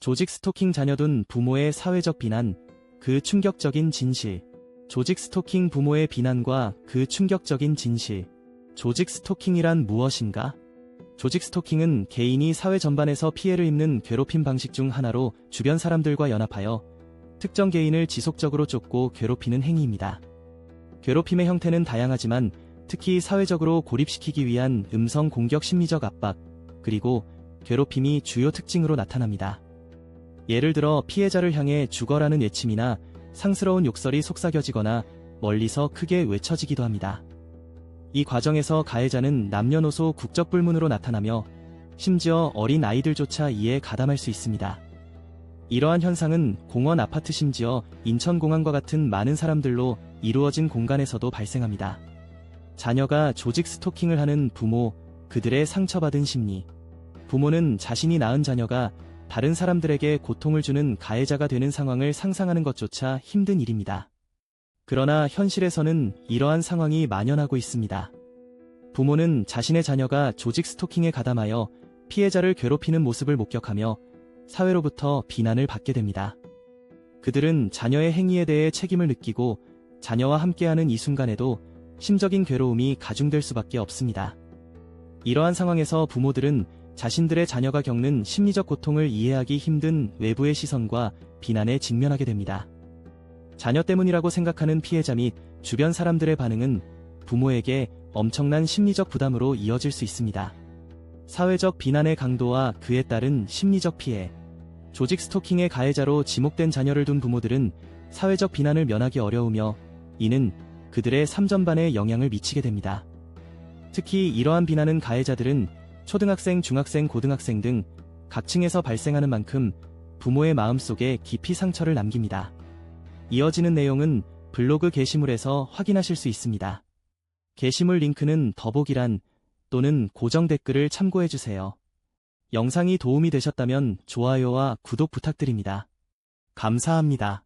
조직 스토킹 자녀둔 부모의 사회적 비난, 그 충격적인 진실. 조직 스토킹 부모의 비난과 그 충격적인 진실. 조직 스토킹이란 무엇인가? 조직 스토킹은 개인이 사회 전반에서 피해를 입는 괴롭힘 방식 중 하나로 주변 사람들과 연합하여 특정 개인을 지속적으로 쫓고 괴롭히는 행위입니다. 괴롭힘의 형태는 다양하지만 특히 사회적으로 고립시키기 위한 음성 공격 심리적 압박, 그리고 괴롭힘이 주요 특징으로 나타납니다. 예를 들어 피해자를 향해 죽어라는 외침이나 상스러운 욕설이 속삭여지거나 멀리서 크게 외쳐지기도 합니다. 이 과정에서 가해자는 남녀노소 국적불문으로 나타나며 심지어 어린 아이들조차 이에 가담할 수 있습니다. 이러한 현상은 공원 아파트 심지어 인천공항과 같은 많은 사람들로 이루어진 공간에서도 발생합니다. 자녀가 조직 스토킹을 하는 부모, 그들의 상처받은 심리. 부모는 자신이 낳은 자녀가 다른 사람들에게 고통을 주는 가해자가 되는 상황을 상상하는 것조차 힘든 일입니다. 그러나 현실에서는 이러한 상황이 만연하고 있습니다. 부모는 자신의 자녀가 조직 스토킹에 가담하여 피해자를 괴롭히는 모습을 목격하며 사회로부터 비난을 받게 됩니다. 그들은 자녀의 행위에 대해 책임을 느끼고 자녀와 함께하는 이 순간에도 심적인 괴로움이 가중될 수밖에 없습니다. 이러한 상황에서 부모들은 자신들의 자녀가 겪는 심리적 고통을 이해하기 힘든 외부의 시선과 비난에 직면하게 됩니다. 자녀 때문이라고 생각하는 피해자 및 주변 사람들의 반응은 부모에게 엄청난 심리적 부담으로 이어질 수 있습니다. 사회적 비난의 강도와 그에 따른 심리적 피해. 조직 스토킹의 가해자로 지목된 자녀를 둔 부모들은 사회적 비난을 면하기 어려우며 이는 그들의 삶 전반에 영향을 미치게 됩니다. 특히 이러한 비난은 가해자들은 초등학생, 중학생, 고등학생 등 각층에서 발생하는 만큼 부모의 마음속에 깊이 상처를 남깁니다. 이어지는 내용은 블로그 게시물에서 확인하실 수 있습니다. 게시물 링크는 더보기란 또는 고정 댓글을 참고해주세요. 영상이 도움이 되셨다면 좋아요와 구독 부탁드립니다. 감사합니다.